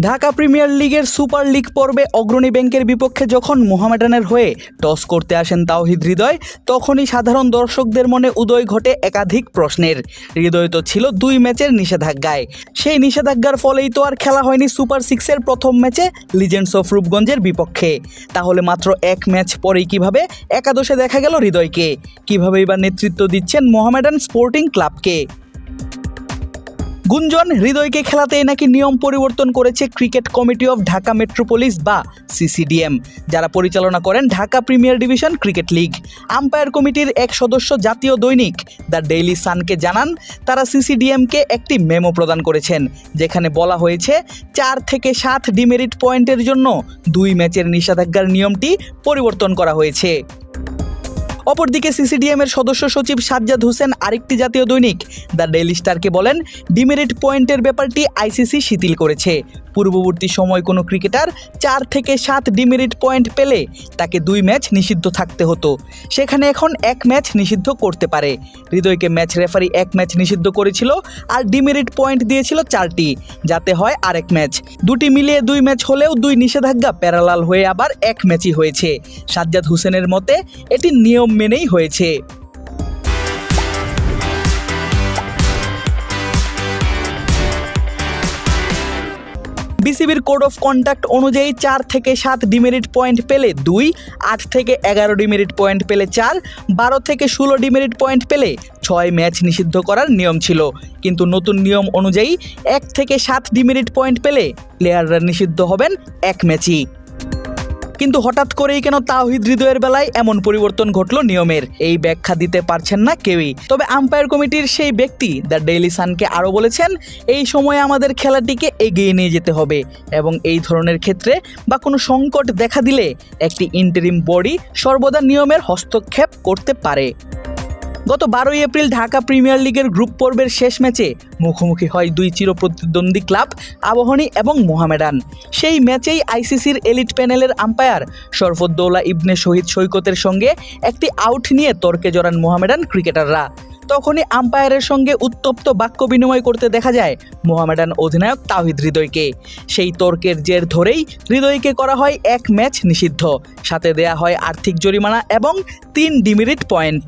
Dhaka premier লিগের super league পর্বে অগ্রণী ব্যাংকের বিপক্ষে যখন মোহামেডানের হয়ে টস করতে আসেন তাওহিদ হৃদয়, তখনই সাধারণ দর্শকদের মনে উদয় ঘটে একাধিক প্রশ্নের। হৃদয় তো ছিল দুই ম্যাচের নিষেধাজ্ঞায়। সেই নিষেধাজ্ঞার ফলেই তো আর খেলা হয়নি সুপার সিক্সের প্রথম ম্যাচে লিজেন্ডস অফ রূপগঞ্জের বিপক্ষে। তাহলে মাত্র এক ম্যাচ পরেই কীভাবে একাদশে দেখা গেল হৃদয়কে? কিভাবেই বা নেতৃত্ব দিচ্ছেন মোহামেডান স্পোর্টিং ক্লাবকে? গুঞ্জন, হৃদয়কে খেলাতেই নাকি নিয়ম পরিবর্তন করেছে cricket committee of Dhaka metropolis বা সিসিডিএম। যারা পরিচালনা করেন Dhaka premier division cricket league. Umpire কমিটির এক সদস্য জাতীয় দৈনিক, দ্য ডেইলি সানকে জানান, তারা সিসিডিএমকে একটি মেমো প্রদান করেছেন, যেখানে বলা হয়েছে চার থেকে সাত ডিমেরিট পয়েন্টের জন্য দুই ম্যাচের নিষেধাজ্ঞার নিয়মটি পরিবর্তন করা হয়েছে। অপরদিকে সিসিডিএম এর সদস্য সচিব সাজ্জাদ হোসেন আরেকটি জাতীয় দৈনিক। দ্য ডেইলি স্টারকে বলেন, ডিমেরিট পয়েন্টের ব্যাপারটি আইসিসি শিথিল করেছে। পূর্ববর্তী সময় কোনো ক্রিকেটার চার থেকে সাত ডিমেরিট পয়েন্ট পেলে তাকে দুই ম্যাচ নিষিদ্ধ থাকতে হতো। সেখানে এখন এক ম্যাচ নিষিদ্ধ করতে পারে। হৃদয়কে ম্যাচ রেফারি এক ম্যাচ নিষিদ্ধ করেছিল আর ডিমেরিট পয়েন্ট দিয়েছিল চারটি, যাতে হয় আরেক ম্যাচ। দুটি মিলিয়ে দুই ম্যাচ হলেও দুই নিষেধাজ্ঞা প্যারালাল হয়ে আবার এক ম্যাচই হয়েছে। সাজ্জাদ হোসেনের মতে, এটি নিয়ম মেনেই হয়েছে। বিসিবির কোড অফ কন্ডাক্ট অনুযায়ী চার থেকে সাত ডিমেরিট পয়েন্ট পেলে দুই, আট থেকে এগারো ডিমেরিট পয়েন্ট পেলে চার, বারো থেকে ষোলো ডিমেরিট পয়েন্ট পেলে ছয় ম্যাচ নিষিদ্ধ করার নিয়ম ছিল। কিন্তু নতুন নিয়ম অনুযায়ী এক থেকে সাত ডিমেরিট পয়েন্ট পেলে প্লেয়াররা নিষিদ্ধ হবেন এক ম্যাচই কিন্তু হঠাৎ করেই কেন তাওহিদ হৃদয়ের বেলায় এমন পরিবর্তন ঘটলো নিয়মের? এই ব্যাখ্যা দিতে পারছেন না কেউই। তবে আম্পায়ার কমিটির সেই ব্যক্তি, দ্য ডেইলি সানকে আরও বলেছেন, এই সময়ে আমাদের খেলাটিকে এগিয়ে নিয়ে যেতে হবে এবং এই ধরনের ক্ষেত্রে বা কোনো সংকট দেখা দিলে একটি ইন্টারিম বডি সর্বদা নিয়মের হস্তক্ষেপ করতে পারে। গত বারোই এপ্রিল ঢাকা প্রিমিয়ার লিগের গ্রুপ পর্বের শেষ ম্যাচে মুখোমুখি হয় দুই চিরপ্রতিদ্বন্দ্বী ক্লাব আবাহনী এবং মোহামেডান। সেই ম্যাচেই আইসিসির এলিট প্যানেলের আম্পায়ার শরফুদ্দৌলা ইবনে শহীদ সৈকতের সঙ্গে একটি আউট নিয়ে তর্কে জড়ান মোহামেডান ক্রিকেটাররা। তখনই আম্পায়ারের সঙ্গে উত্তপ্ত বাক্য বিনিময় করতে দেখা যায় মোহামেডান অধিনায়ক তাহিদ হৃদয়কে। সেই তর্কের জের ধরেই হৃদয়কে করা হয় এক ম্যাচ নিষিদ্ধ। সাথে দেয়া হয় আর্থিক জরিমানা এবং তিন ডিমিরিট পয়েন্ট।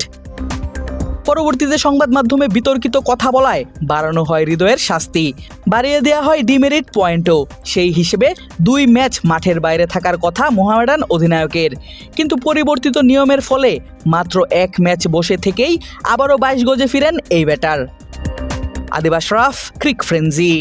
পরবর্তীতে সংবাদ মাধ্যমে বিতর্কিত কথা বলায় বাড়ানো হয় হৃদয়ের শাস্তি। বাড়িয়ে দেওয়া হয় ডিমেরিট পয়েন্টও। সেই হিসেবে দুই ম্যাচ মাঠের বাইরে থাকার কথা মোহামেডান অধিনায়কের। কিন্তু পরিবর্তিত নিয়মের ফলে মাত্র এক ম্যাচ বসে থেকেই আবারও বাইশ গজে ফিরেন এই ব্যাটার। আদিবাস রাফ, ক্রিক ফ্রেন্জি